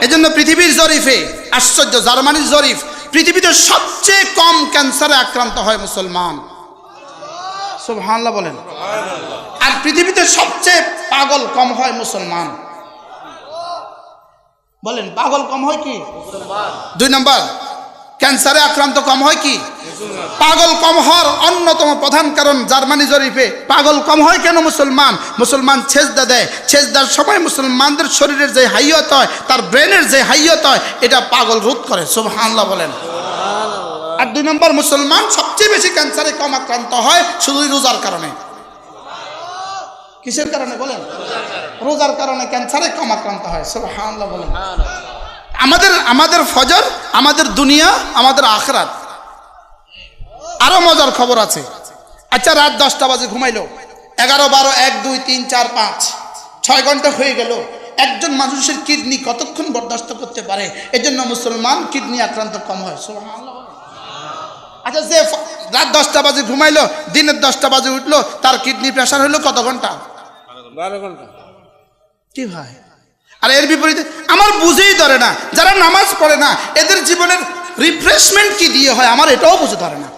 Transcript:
এজন্য পৃথিবীর জরিফে আশ্চর্য জার্মানির জরিফ পৃথিবীতে সবচেয়ে কম ক্যান্সারে আক্রান্ত হয় মুসলমান। সুবহানাল্লাহ বলেন। আর পৃথিবীতে সবচেয়ে পাগল কম হয় মুসলমান। বলেন পাগল কম হয় কি? দুই নম্বর ক্যান্সারে আক্রান্ত কম হয় কি? পাগল কম হওয়ার অন্যতম প্রধান কারণ জার্মানি জরিপে পাগল কম হয় কেন মুসলমান? মুসলমান ছেজদা দেয়। ছেজদার সময় মুসলমানদের শরীরের যে হাইয়ত হয় তার ব্রেনের যে হাইয়ত হয় এটা পাগল রোধ করে। সুবহানাল্লাহ বলেন। আর দুই নম্বর মুসলমান সবচেয়ে বেশি ক্যান্সারে কম আক্রান্ত হয় শুধুই রোজার কারণে। কিসের কারণে বলেন? রোজার কারণে। ক্যান্সারে কম আক্রান্ত হয়। সুবহানাল্লাহ বলেন। আমাদের আমাদের ফজর আমাদের দুনিয়া আমাদের আখরাত। আরও মজার খবর আছে। আচ্ছা রাত দশটা বাজে ঘুমাইলো। এগারো বারো এক দুই তিন চার পাঁচ। ছয় ঘণ্টা হয়ে গেল। একজন মানুষের কিডনি কতক্ষণ বরদাস্ত করতে পারে? এজন্য মুসলমান কিডনি আক্রান্ত কম হয়। আচ্ছা যে রাত দশটা বাজে ঘুমাইলো দিনের দশটা বাজে উঠল তার কিডনি প্রেশার হলো কত ঘণ্টা? বারো ঘণ্টা। কি হয়? আর এর বিপরীতে, আমার বুঝেই ধরে না, যারা নামাজ পড়ে না, এদের জীবনের রিফ্রেশমেন্ট কি দিয়ে হয়, আমার এটাও বুঝে ধরে না।